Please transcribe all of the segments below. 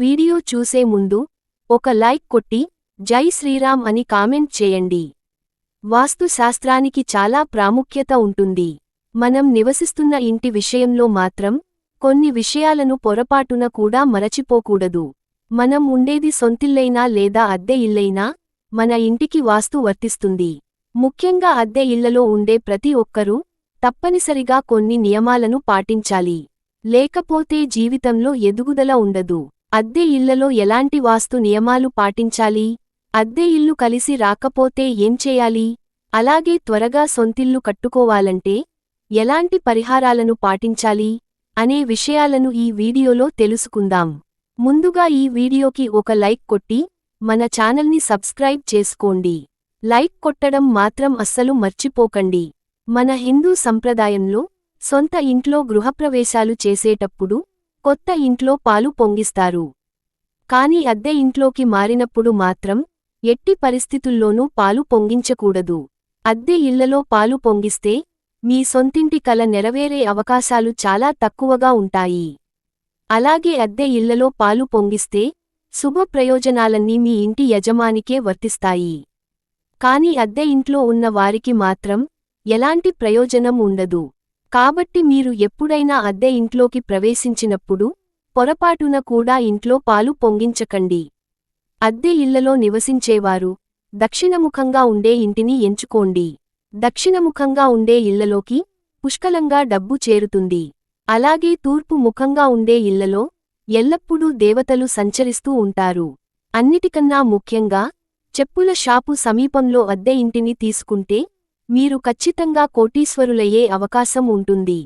Video చూసే ముందు ఒక లైక్ కొట్టి జై శ్రీరామ్ అని కామెంట్ చేయండి. వాస్తుశాస్త్రానికి చాలా ప్రాముఖ్యత ఉంటుంది. మనం నివసిస్తున్న ఇంటి విషయంలో మాత్రం కొన్ని విషయాలను పొరపాటున కూడా మరచిపోకూడదు. మనం ఉండేది సొంతిల్లైనా లేదా అద్దె ఇల్లైనా మన ఇంటికి వాస్తు వర్తిస్తుంది. ముఖ్యంగా అద్దె ఇళ్ళలో ఉండే ప్రతి ఒక్కరూ తప్పనిసరిగా కొన్ని నియమాలను పాటించాలి. లేకపోతే జీవితంలో ఎదుగుదల ఉండదు. అద్దె ఇళ్ళలో ఎలాంటి వాస్తు నియమాలు పాటించాలి? అద్దె ఇల్లు కలిసి రాకపోతే ఏం చేయాలి? అలాగే త్వరగా సొంతిల్లు కట్టుకోవాలంటే ఎలాంటి పరిహారాలను పాటించాలి? అనే విషయాలను ఈ వీడియోలో తెలుసుకుందాం. ముందుగా ఈ వీడియోకి ఒక లైక్ కొట్టి మన ఛానల్ని సబ్స్క్రైబ్ చేసుకోండి. లైక్ కొట్టడం మాత్రం అస్సలు మర్చిపోకండి. మన హిందూ సంప్రదాయంలో సొంత ఇంట్లో గృహప్రవేశాలు చేసేటప్పుడు కొత్త ఇంట్లో పాలు పొంగిస్తారు. కాని అద్దె ఇంట్లోకి మారినప్పుడు మాత్రం ఎట్టి పరిస్థితుల్లోనూ పాలు పొంగించకూడదు. అద్దె ఇళ్ళలో పాలు పొంగిస్తే మీ సొంతింటి కల నెరవేరే అవకాశాలు చాలా తక్కువగా ఉంటాయి. అలాగే అద్దె ఇళ్ళలో పాలు పొంగిస్తే శుభ ప్రయోజనాలన్నీ మీ ఇంటి యజమానికే వర్తిస్తాయి. కాని అద్దె ఇంట్లో ఉన్న వారికి మాత్రం ఎలాంటి ప్రయోజనం ఉండదు. కాబట్టి మీరు ఎప్పుడైనా అద్దె ఇంట్లోకి ప్రవేశించినప్పుడు పొరపాటున కూడా ఇంట్లో పాలు పొంగించకండి. అద్దె ఇళ్ళలో నివసించేవారు దక్షిణముఖంగా ఉండే ఇంటిని ఎంచుకోండి. దక్షిణముఖంగా ఉండే ఇళ్ళలోకి పుష్కలంగా డబ్బు చేరుతుంది. అలాగే తూర్పు ముఖంగా ఉండే ఇళ్ళలో ఎల్లప్పుడూ దేవతలు సంచరిస్తూ ఉంటారు. అన్నిటికన్నా ముఖ్యంగా చెప్పుల షాపు సమీపంలో అద్దె ఇంటిని తీసుకుంటే మీరు ఖచ్చితంగా కోటీశ్వరులయ్యే అవకాశం ఉంటుంది.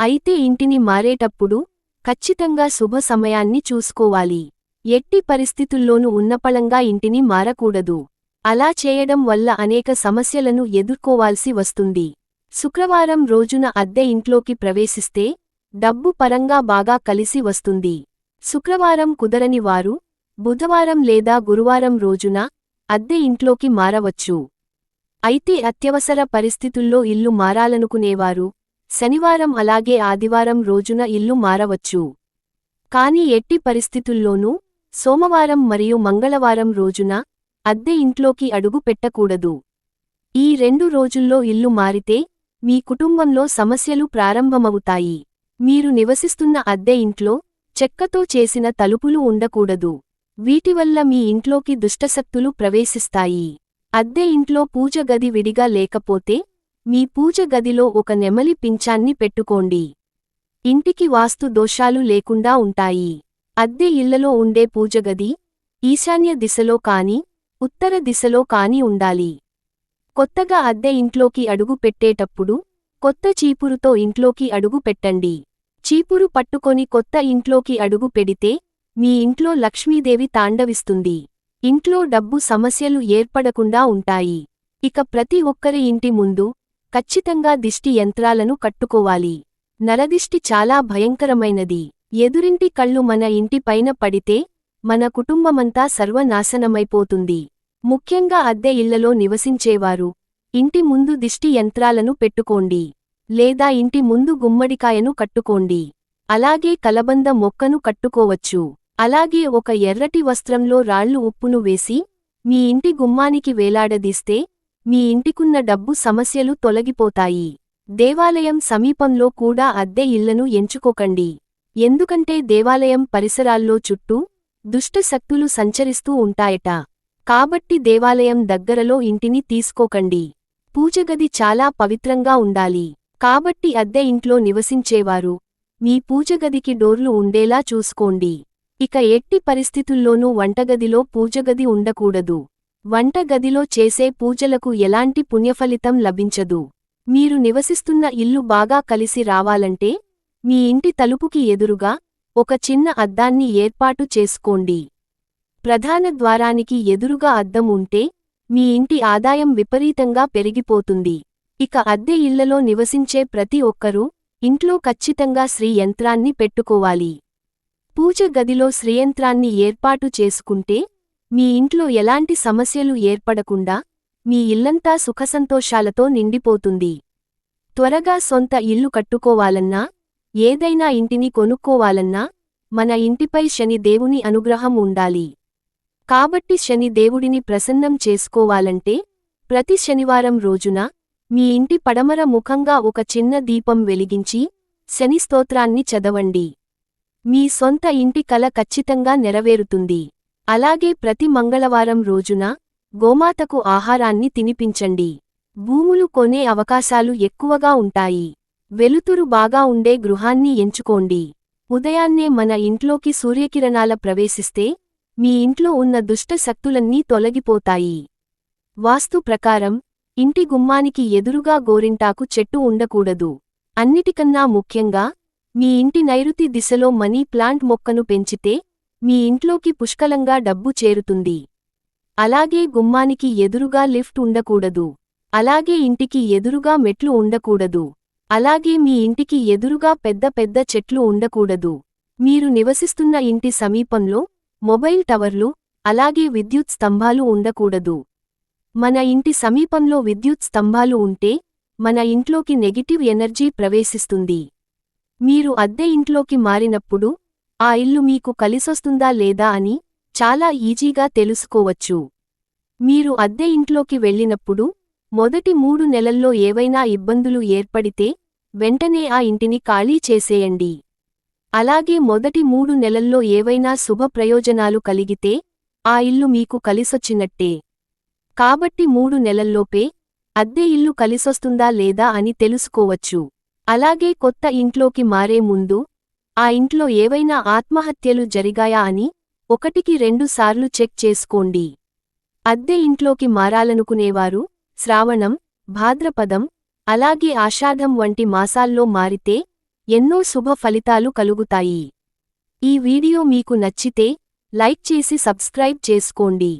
అయితే ఇంటిని మారేటప్పుడు ఖచ్చితంగా శుభ సమయాన్ని చూసుకోవాలి. ఎట్టి పరిస్థితుల్లోనూ ఉన్నపళంగా ఇంటిని మారకూడదు. అలా చేయడం వల్ల అనేక సమస్యలను ఎదుర్కోవాల్సి వస్తుంది. శుక్రవారం రోజున అద్దె ఇంట్లోకి ప్రవేశిస్తే డబ్బు పరంగా బాగా కలిసి వస్తుంది. శుక్రవారం కుదరని వారు బుధవారం లేదా గురువారం రోజున అద్దె ఇంట్లోకి మారవచ్చు. అయితే అత్యవసర పరిస్థితుల్లో ఇల్లు మారాలనుకునేవారు. శనివారం అలాగే ఆదివారం రోజున ఇల్లు మారవచ్చు. కాని ఎట్టి పరిస్థితుల్లోనూ సోమవారం మరియు మంగళవారం రోజున అద్దె ఇంట్లోకి అడుగు పెట్టకూడదు. ఈ రెండు రోజుల్లో ఇల్లు మారితే మీ కుటుంబంలో సమస్యలు ప్రారంభమవుతాయి. మీరు నివసిస్తున్న అద్దె ఇంట్లో చెక్కతో చేసిన తలుపులు ఉండకూడదు. వీటివల్ల మీ ఇంట్లోకి దుష్టశక్తులు ప్రవేశిస్తాయి. అద్దె ఇంట్లో పూజ గది విడిగా లేకపోతే మీ పూజ గదిలో ఒక నెమలి పింఛాన్ని పెట్టుకోండి. ఇంటికి వాస్తు దోషాలు లేకుండా ఉంటాయి. అద్దె ఇళ్ళలో ఉండే పూజగది ఈశాన్య దిశలో కాని ఉత్తర దిశలో కాని ఉండాలి. కొత్తగా అద్దె ఇంట్లోకి అడుగు పెట్టేటప్పుడు కొత్త చీపురుతో ఇంట్లోకి అడుగు పెట్టండి. చీపురు పట్టుకొని కొత్త ఇంట్లోకి అడుగు పెడితే మీ ఇంట్లో లక్ష్మీదేవి తాండవిస్తుంది. ఇంట్లో డబ్బు సమస్యలు ఏర్పడకుండా ఉంటాయి. ఇక ప్రతి ఒక్కరి ఇంటి ముందు ఖచ్చితంగా దిష్టి యంత్రాలను కట్టుకోవాలి. నరదిష్టి చాలా భయంకరమైనది. ఎదురింటి కళ్ళు మన ఇంటి పైన పడితే మన కుటుంబమంతా సర్వనాశనమైపోతుంది. ముఖ్యంగా అద్దె ఇళ్ళలో నివసించేవారు. ఇంటి ముందు దిష్టి యంత్రాలను పెట్టుకోండి. లేదా ఇంటి ముందు గుమ్మడికాయను కట్టుకోండి. అలాగే కలబంద మొక్కను కట్టుకోవచ్చు. అలాగే ఒక ఎర్రటి వస్త్రంలో రాళ్ళు ఉప్పును వేసి మీ ఇంటి గుమ్మానికి వేలాడదీస్తే మీ ఇంటికున్న డబ్బు సమస్యలు తొలగిపోతాయి. దేవాలయం సమీపంలో కూడా అద్దె ఇళ్ళను ఎంచుకోకండి. ఎందుకంటే దేవాలయం పరిసరాల్లో చుట్టూ దుష్టశక్తులు సంచరిస్తూ ఉంటాయట. కాబట్టి దేవాలయం దగ్గరలో ఇంటిని తీసుకోకండి. పూజగది చాలా పవిత్రంగా ఉండాలి. కాబట్టి అద్దె ఇంట్లో నివసించేవారు మీ పూజగదికి డోర్లు ఉండేలా చూసుకోండి. ఇక ఎట్టి పరిస్థితుల్లోనూ వంటగదిలో పూజగది ఉండకూడదు. వంటగదిలో చేసే పూజలకు ఎలాంటి పుణ్యఫలితం లభించదు. మీరు నివసిస్తున్న ఇల్లు బాగా కలిసి రావాలంటే మీ ఇంటి తలుపుకి ఎదురుగా ఒక చిన్న అద్దాన్ని ఏర్పాటు చేసుకోండి. ప్రధాన ద్వారానికి ఎదురుగా అద్దం ఉంటే మీ ఇంటి ఆదాయం విపరీతంగా పెరిగిపోతుంది. ఇక అద్దె ఇళ్ళలో నివసించే ప్రతి ఒక్కరూ ఇంట్లో ఖచ్చితంగా శ్రీ యంత్రాన్ని పెట్టుకోవాలి. పూజ గదిలో శ్రీయంత్రాన్ని ఏర్పాటు చేసుకుంటే మీ ఇంట్లో ఎలాంటి సమస్యలు ఏర్పడకుండా మీ ఇల్లంతా సుఖసంతోషాలతో నిండిపోతుంది. త్వరగా సొంత ఇల్లు కట్టుకోవాలన్నా ఏదైనా ఇంటిని కొనుక్కోవాలన్నా మన ఇంటిపై శని దేవుని అనుగ్రహం ఉండాలి. కాబట్టి శని దేవుడిని ప్రసన్నం చేసుకోవాలంటే ప్రతి శనివారం రోజున మీ ఇంటి పడమర ముఖంగా ఒక చిన్న దీపం వెలిగించి శని స్తోత్రాన్ని చదవండి. మీ సొంత ఇంటి కల ఖచ్చితంగా నెరవేరుతుంది. అలాగే ప్రతి మంగళవారం రోజున గోమాతకు ఆహారాన్ని తినిపించండి. భూములు కొనే అవకాశాలు ఎక్కువగా ఉంటాయి. వెలుతురు బాగా ఉండే గృహాన్ని ఎంచుకోండి. ఉదయాన్నే మన ఇంట్లోకి సూర్యకిరణాల ప్రవేశిస్తే మీ ఇంట్లో ఉన్న దుష్ట శక్తులన్నీ తొలగిపోతాయి. వాస్తు ప్రకారం ఇంటి గుమ్మానికి ఎదురుగా గోరింటాకు చెట్టు ఉండకూడదు. అన్నిటికన్నా ముఖ్యంగా మీ ఇంటి నైరుతి దిశలో మనీ ప్లాంట్ మొక్కను పెంచితే మీ ఇంట్లోకి పుష్కలంగా డబ్బు చేరుతుంది. అలాగే గుమ్మానికి ఎదురుగా లిఫ్ట్ ఉండకూడదు. అలాగే ఇంటికి ఎదురుగా మెట్లు ఉండకూడదు. అలాగే మీ ఇంటికి ఎదురుగా పెద్ద పెద్ద చెట్లు ఉండకూడదు. మీరు నివసిస్తున్న ఇంటి సమీపంలో మొబైల్ టవర్లు అలాగే విద్యుత్ స్తంభాలు ఉండకూడదు. మన ఇంటి సమీపంలో విద్యుత్ స్తంభాలు ఉంటే మన ఇంట్లోకి నెగిటివ్ ఎనర్జీ ప్రవేశిస్తుంది. మీరు అద్దె ఇంట్లోకి మారినప్పుడు ఆ ఇల్లు మీకు కలిసొస్తుందా లేదా అని చాలా ఈజీగా తెలుసుకోవచ్చు. మీరు అద్దె ఇంట్లోకి వెళ్ళినప్పుడు మొదటి మూడు నెలల్లో ఏవైనా ఇబ్బందులు ఏర్పడితే వెంటనే ఆ ఇంటిని ఖాళీ చేసేయండి. అలాగే మొదటి మూడు నెలల్లో ఏవైనా శుభ ప్రయోజనాలు కలిగితే ఆ ఇల్లు మీకు కలిసొచ్చినట్టే. కాబట్టి మూడు నెలల్లోపే అద్దె ఇల్లు కలిసొస్తుందా లేదా అని తెలుసుకోవచ్చు. అలాగే కొత్త ఇంట్లోకి మారే ముందు ఆ ఇంట్లో ఏవైనా ఆత్మహత్యలు జరిగాయా అని ఒకటికి రెండుసార్లు చెక్ చేసుకోండి. అద్దె ఇంట్లోకి మారాలనుకునేవారు శ్రావణం భాద్రపదం అలాగే ఆషాఢం వంటి మాసాల్లో మారితే ఎన్నో శుభ ఫలితాలు కలుగుతాయి. ఈ వీడియో మీకు నచ్చితే లైక్ చేసి సబ్స్క్రైబ్ చేసుకోండి.